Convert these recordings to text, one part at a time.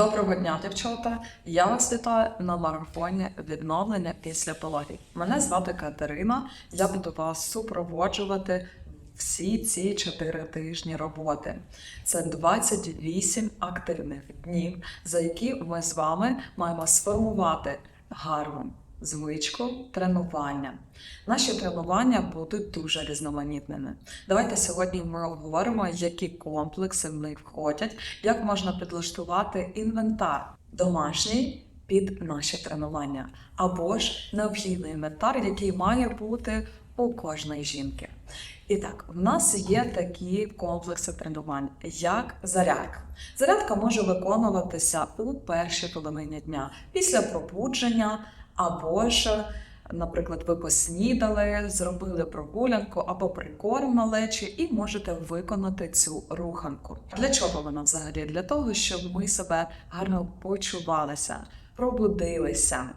Доброго дня, дівчата! Я вас вітаю на марафоні відновлення після пологів. Мене звати Катерина. Я буду вас супроводжувати всі ці 4 тижні роботи. Це 28 активних днів, за які ми з вами маємо сформувати гарну звичку тренування. Наші тренування будуть дуже різноманітними. Давайте сьогодні ми обговоримо, які комплекси в них входять, як можна підлаштувати інвентар домашній під наші тренування, або ж необхідний інвентар, який має бути у кожної жінки. І так, в нас є такі комплекси тренувань, як зарядка. Зарядка може виконуватися у першій половині дня після пробудження, або ж, наприклад, ви поснідали, зробили прогулянку або прикорм малечі, і можете виконати цю руханку. Для чого вона взагалі? Для того, щоб ми себе гарно почувалися, пробудилися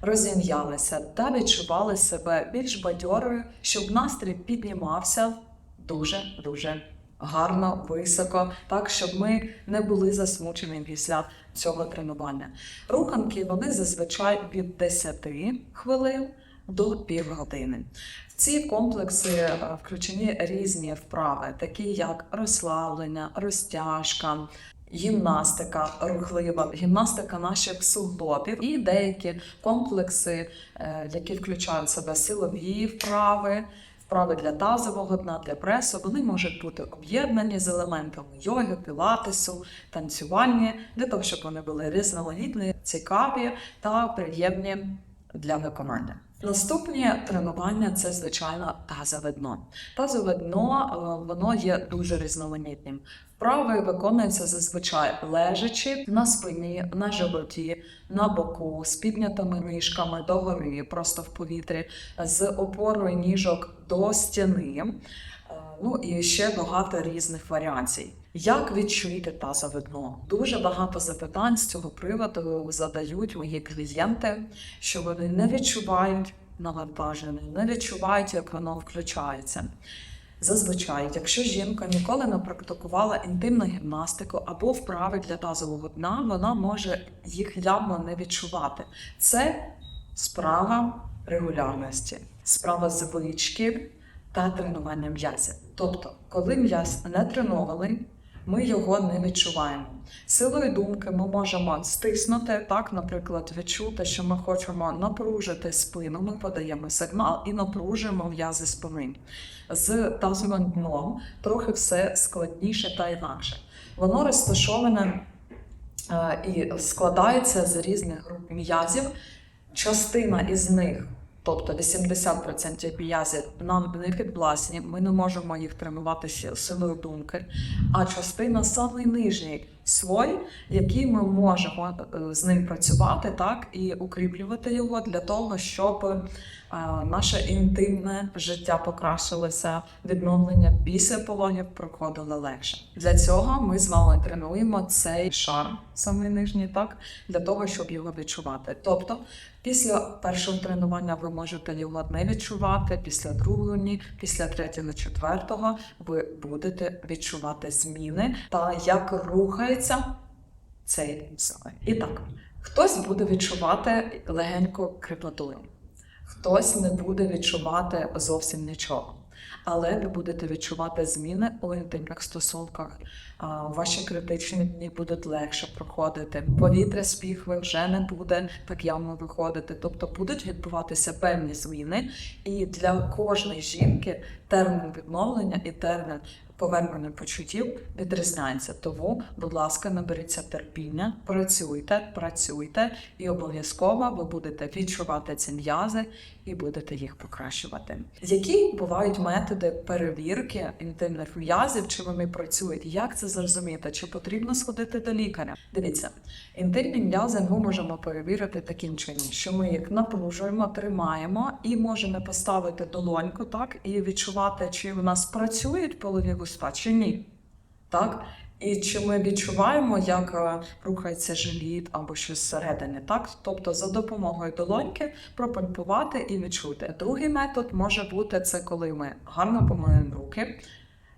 розім'ялися та відчували себе більш бадьорою, щоб настрій піднімався дуже дуже гарно, високо, так щоб ми не були засмучені після цього тренування. Руханки вони зазвичай від 10 хвилин до півгодини. В ці комплекси е, включені різні вправи, такі як розслаблення, розтяжка, гімнастика рухлива, гімнастика наших суглобів і деякі комплекси, е, які включають в себе силові вправи. Вправи для тазового дна, для пресу, вони можуть бути об'єднані з елементами йоги, пілатесу, танцювання, для того, щоб вони були різноманітні, цікаві та приємні для виконання. Наступні тренування це звичайно тазове дно. Тазове дно е, воно є дуже різноманітним. Вправи виконуються зазвичай лежачи на спині, на животі, на боку, з піднятими ніжками догори, просто в повітрі, з опорою ніжок до стіни. Е, Ну і ще багато різних варіацій. Як відчуєте тазове дно? Дуже багато запитань з цього приводу задають мої клієнти, що вони не відчувають навантаження, не відчувають, як воно включається. Зазвичай, якщо жінка ніколи не практикувала інтимну гімнастику або вправи для тазового дна, вона може їх явно не відчувати. Це справа регулярності, справа звички та тренування м'язів. Тобто, коли м'яз не тренований, ми його не відчуваємо. Силою думки ми можемо стиснути, так, наприклад, відчути, що ми хочемо напружити спину, ми подаємо сигнал і напружуємо м'язи спини. З тазовим дном трохи все складніше та інакше. Воно розташоване е, і складається з різних груп м'язів. Частина із них, тобто 80% м'язів, нам не підвласні, ми не можемо їх тренувати силою думки. А частина саме нижній слой, який ми можемо е, з ним працювати, так і укріплювати його для того, щоб е, наше інтимне життя покращилося, відновлення після пологів проходило легше. Для цього ми з вами тренуємо цей шар, самий нижній, так для того, щоб його відчувати. Тобто, після першого тренування ви можете його не відчувати, після другого ні, після третього, четвертого ви будете відчувати зміни та як рухається цей. І так, хтось буде відчувати легенько крепатуру, хтось не буде відчувати зовсім нічого. Але ви будете відчувати зміни у інтимних стосунках. Ваші критичні дні будуть легше проходити. Повітря з піхви вже не буде так явно виходити. Тобто будуть відбуватися певні зміни, і для кожної жінки термін відновлення і термін повернення почуттів відрізняється. Тому, будь ласка, наберіться терпіння, працюйте, працюйте, і обов'язково ви будете відчувати ці м'язи і будете їх покращувати. Які бувають методи перевірки інтимних м'язів, чи вони працюють? Як це зрозуміти? Чи потрібно сходити до лікаря? Дивіться, інтимні м'язи ми можемо перевірити таким чином, що ми їх напружуємо, тримаємо і можемо поставити долоньку, так і відчувати, чи в нас працюють полові вуста, чи ні. Так? І чи ми відчуваємо, як е, рухається живіт або щось зсередини, так? Тобто за допомогою долоньки пропальпувати і відчути. Другий метод може бути це, коли ми гарно помиємо руки,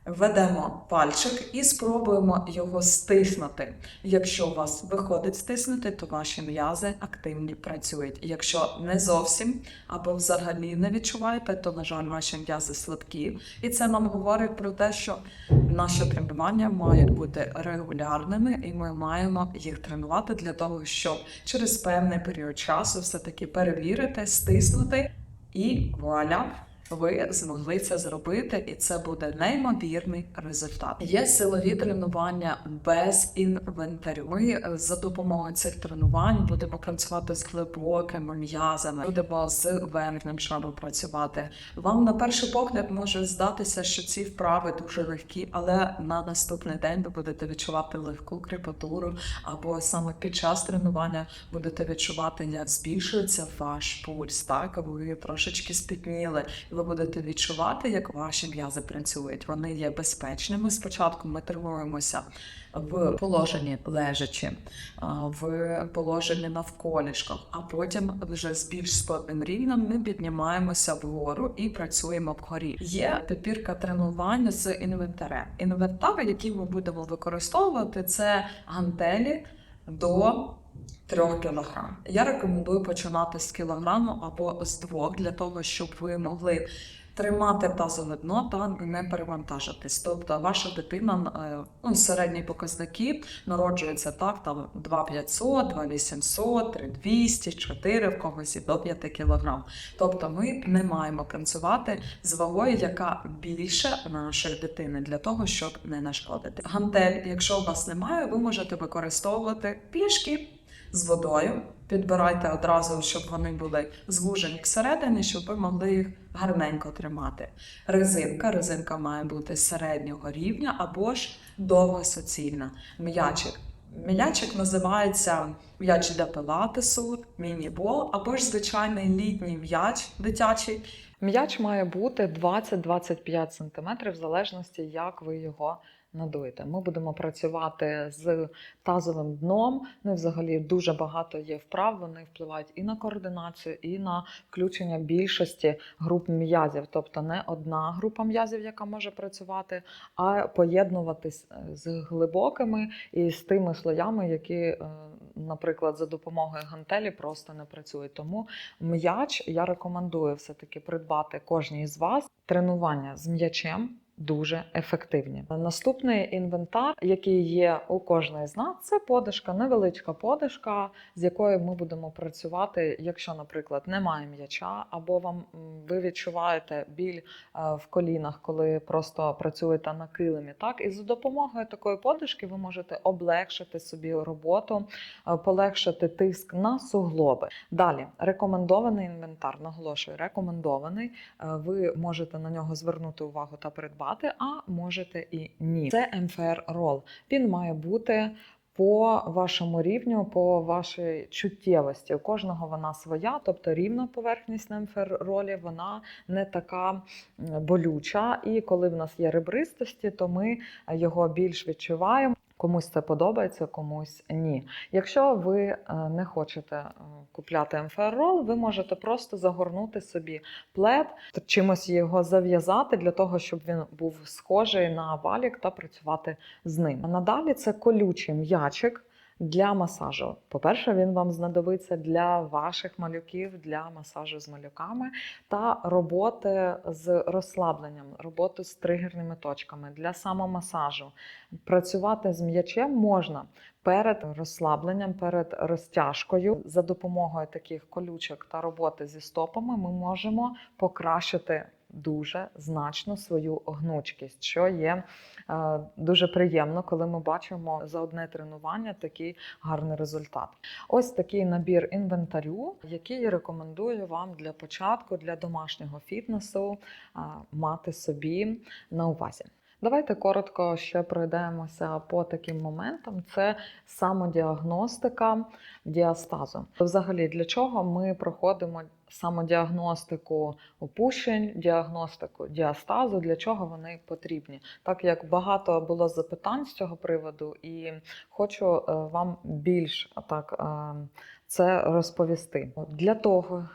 Ведемо пальчик і спробуємо його стиснути. Якщо у вас виходить стиснути, то ваші м'язи активні працюють. Якщо не зовсім або взагалі не відчуваєте, то на жаль, ваші м'язи слабкі. І це нам говорить про те, що наші тренування мають бути регулярними, і ми маємо їх тренувати для того, щоб через певний період часу все-таки перевірити, стиснути і вуаля. Ви змогли це зробити, і це буде неймовірний результат. Є силові тренування без інвентарю. Ми е, за допомогою цих тренувань будемо працювати з глибокими м'язами, будемо з верхнім шаром працювати. Вам на перший погляд може здатися, що ці вправи дуже легкі, але на наступний день ви будете відчувати легку крепатуру, або саме під час тренування будете відчувати, як збільшується ваш пульс, так ви трошечки спітніли. Ви будете відчувати, як ваші м'язи працюють. Вони є безпечними. Спочатку ми тренуємося в положенні лежачи, а, в положенні навколішках, а потім вже з більш складним рівнем ми піднімаємося вгору і працюємо вгорі. Є підбірка тренувань з інвентарем. Інвентар, який ми будемо використовувати, це гантелі до 3 кг. Я рекомендую починати з кілограму або з двох для того, щоб ви могли тримати тазове дно та не перевантажитись. Тобто ваша дитина, е, ну, середні показники народжується так, там 2500, 2800, 3200, 4 в когось і до 5 кг. Тобто ми не маємо працювати з вагою, яка більше нашої дитини для того, щоб не нашкодити. Гантель, якщо у вас немає, ви можете використовувати пішки з водою. Підбирайте одразу, щоб вони були звужені всередині, щоб ви могли їх гарненько тримати. Резинка. Резинка має бути середнього рівня або ж довгосоцільна. М'ячик. М'ячик називається м'яч для пилатесу, міні-бол, або ж звичайний літній м'яч дитячий. М'яч має бути 20-25 см в залежності, як ви його надуєте. Ми будемо працювати з тазовим дном. Ну і взагалі дуже багато є вправ. Вони впливають і на координацію, і на включення більшості груп м'язів. Тобто не одна група м'язів, яка може працювати, а поєднуватись е, з глибокими і з тими слоями, які, е, наприклад, за допомогою гантелі просто не працюють. Тому м'яч я рекомендую все-таки придбати кожній з вас тренування з м'ячем. Дуже ефективні. Наступний інвентар, який є у кожної з нас, це подишка, невеличка подишка, з якою ми будемо працювати, якщо, наприклад, немає м'яча, або вам ви відчуваєте біль е, в колінах, коли просто працюєте на килимі. Так, і за допомогою такої подишки ви можете облегшити собі роботу, е, полегшити тиск на суглоби. Далі рекомендований інвентар, наголошую, рекомендований. Е, Ви можете на нього звернути увагу та придбати, а можете і ні. Це МФР рол. Він має бути. По вашому рівню, по вашій чуттєвості. У кожного вона своя, тобто рівна поверхність на МФР-ролі, вона не така болюча. І коли в нас є ребристості, то ми його більш відчуваємо. Комусь це подобається, комусь ні. Якщо ви е, не хочете е, купляти МФР-рол, ви можете просто загорнути собі плед, чимось його зав'язати для того, щоб він був схожий на валік та працювати з ним. Надалі це колючий м'ячик. Для масажу. По-перше, він вам знадобиться для ваших малюків, для масажу з малюками та роботи з розслабленням, роботи з тригерними точками для самомасажу. Працювати з м'ячем можна перед розслабленням, перед розтяжкою. За допомогою таких колючок та роботи зі стопами ми можемо покращити дуже значно свою гнучкість, що є е, дуже приємно, коли ми бачимо за одне тренування такий гарний результат. Ось такий набір інвентарю, який я рекомендую вам для початку, для домашнього фітнесу е, мати собі на увазі. Давайте коротко ще пройдемося по таким моментам. Це самодіагностика діастазу. Взагалі, для чого ми проходимо самодіагностику опущень, діагностику діастазу, для чого вони потрібні? Так як багато було запитань з цього приводу, і хочу е, вам більш так е, це розповісти. Для того,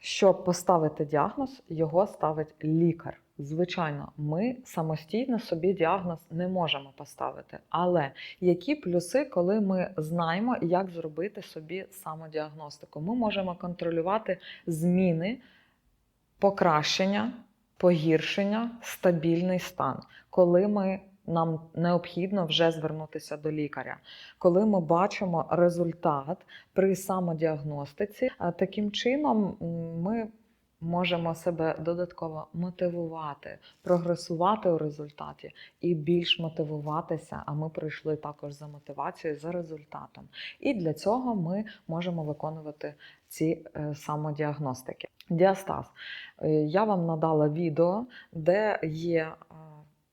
щоб поставити діагноз, його ставить лікар. Звичайно, ми самостійно собі діагноз не можемо поставити. Але які плюси, коли ми знаємо, як зробити собі самодіагностику? Ми можемо контролювати зміни, покращення, погіршення, стабільний стан, коли ми. Нам необхідно вже звернутися до лікаря, коли ми бачимо результат при самодіагностиці. Таким чином ми можемо себе додатково мотивувати, прогресувати у результаті і більш мотивуватися. А ми прийшли також за мотивацією, за результатом. І для цього ми можемо виконувати ці е, самодіагностики. Діастаз. Е, Я вам надала відео, де є.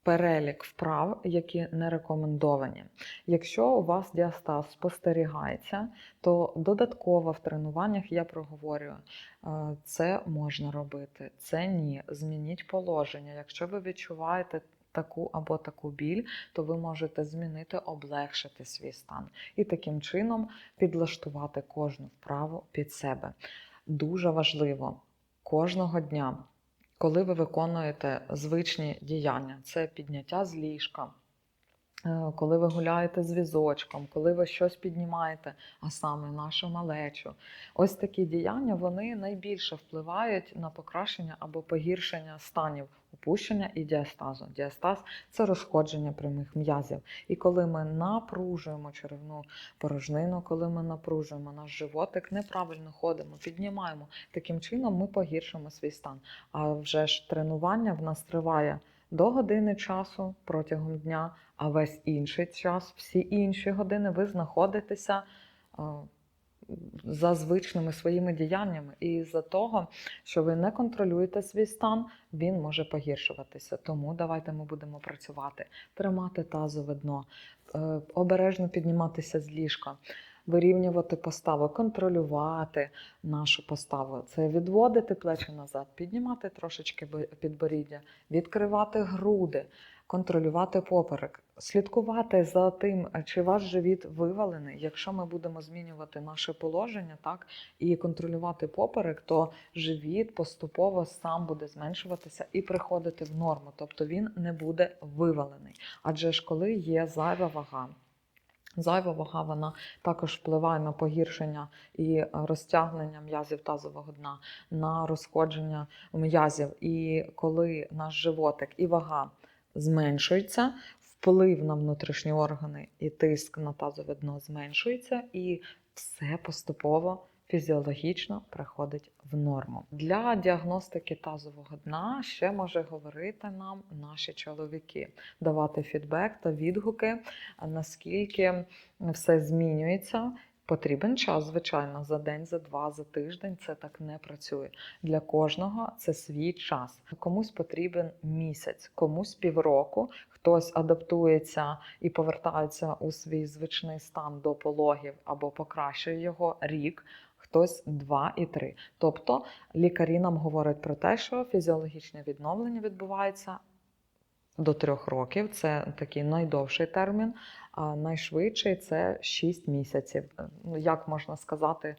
Перелік вправ, які не рекомендовані. Якщо у вас діастаз спостерігається, то додатково в тренуваннях я проговорюю, е, це можна робити, це ні. Змініть положення. Якщо ви відчуваєте таку або таку біль, то ви можете змінити, облегшити свій стан і таким чином підлаштувати кожну вправу під себе. Дуже важливо кожного дня, коли ви виконуєте звичні діяння, це підняття з ліжка. е, Коли ви гуляєте з візочком, коли ви щось піднімаєте, а саме нашу малечу, ось такі діяння вони найбільше впливають на покращення або погіршення станів опущення і діастазу. Діастаз це розходження прямих м'язів. І коли ми напружуємо черевну порожнину, коли ми напружуємо наш животик, неправильно ходимо, піднімаємо, таким чином ми погіршимо свій стан. А вже ж тренування в нас триває до години часу протягом дня, а весь інший час, всі інші години ви знаходитеся. За звичними своїми діяннями, і за того, що ви не контролюєте свій стан, він може погіршуватися. Тому давайте ми будемо працювати, тримати тазове дно, е, обережно підніматися з ліжка, вирівнювати поставу, контролювати нашу поставу. Це відводити плечі назад, піднімати трошечки бо- підборіддя, відкривати груди, контролювати поперек, слідкувати за тим, чи ваш живіт вивалений. Якщо ми будемо змінювати наше положення, так і контролювати поперек, то живіт поступово сам буде зменшуватися і приходити в норму, тобто він не буде вивалений. Адже ж коли є зайва вага. Зайва вага вона також впливає на погіршення і розтягнення м'язів тазового дна, на розходження м'язів. І коли наш животик і вага зменшується, вплив на внутрішні органи і тиск на тазове дно зменшується, і все поступово фізіологічно приходить в норму. Для діагностики тазового дна ще може говорити нам наші чоловіки, давати фідбек та відгуки, наскільки все змінюється. Потрібен час, звичайно, за день, за два, за тиждень це так не працює. Для кожного це свій час. Комусь потрібен місяць, комусь півроку. Хтось адаптується і повертається у свій звичний стан до пологів або покращує його рік. Хтось два і три. Тобто лікарі нам говорять про те, що фізіологічне відновлення відбувається до трьох років. Це такий найдовший термін, а найшвидший це 6 місяців. Ну, як можна сказати,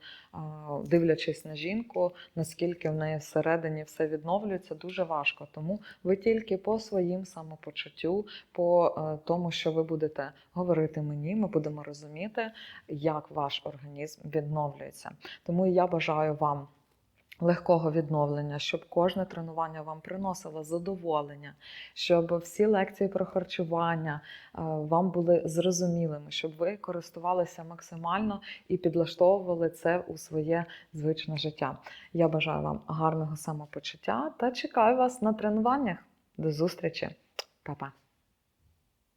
дивлячись на жінку, наскільки в неї всередині все відновлюється, дуже важко. Тому ви тільки по своїм самопочуттю, по е, тому, що ви будете говорити мені, ми будемо розуміти, як ваш організм відновлюється. Тому я бажаю вам. Легкого відновлення, щоб кожне тренування вам приносило задоволення, щоб всі лекції про харчування е, вам були зрозумілими, щоб ви користувалися максимально і підлаштовували це у своє звичне життя. Я бажаю вам гарного самопочуття та чекаю вас на тренуваннях. До зустрічі, Па-па!